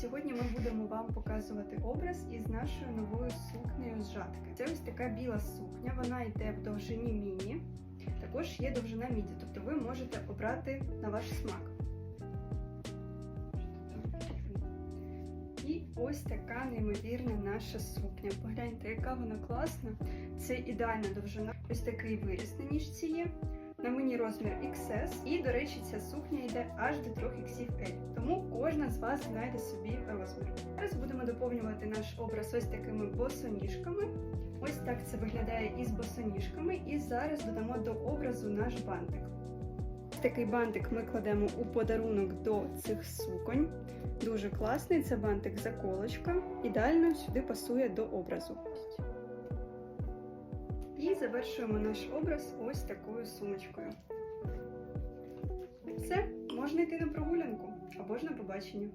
сьогодні ми будемо вам показувати образ із нашою новою сукнею з жатки. Це ось така біла сукня, вона йде в довжині міні. Також є довжина міді, тобто ви можете обрати на ваш смак. І ось така неймовірна наша сукня. Погляньте, яка вона класна. Це ідеальна довжина. Ось такий виріс на ніжці є. На мені розмір XS. І, до речі, ця сукня йде аж до 3XL. Тому з вас знайде собі розмір. Зараз будемо доповнювати наш образ ось такими босоніжками. Ось так це виглядає із босоніжками. І зараз додамо до образу наш бантик. Такий бантик ми кладемо у подарунок до цих суконь. Дуже класний це бантик заколочка. Ідеально сюди пасує до образу. І завершуємо наш образ ось такою сумочкою. Все, можна йти на прогулянку або ж на побачення.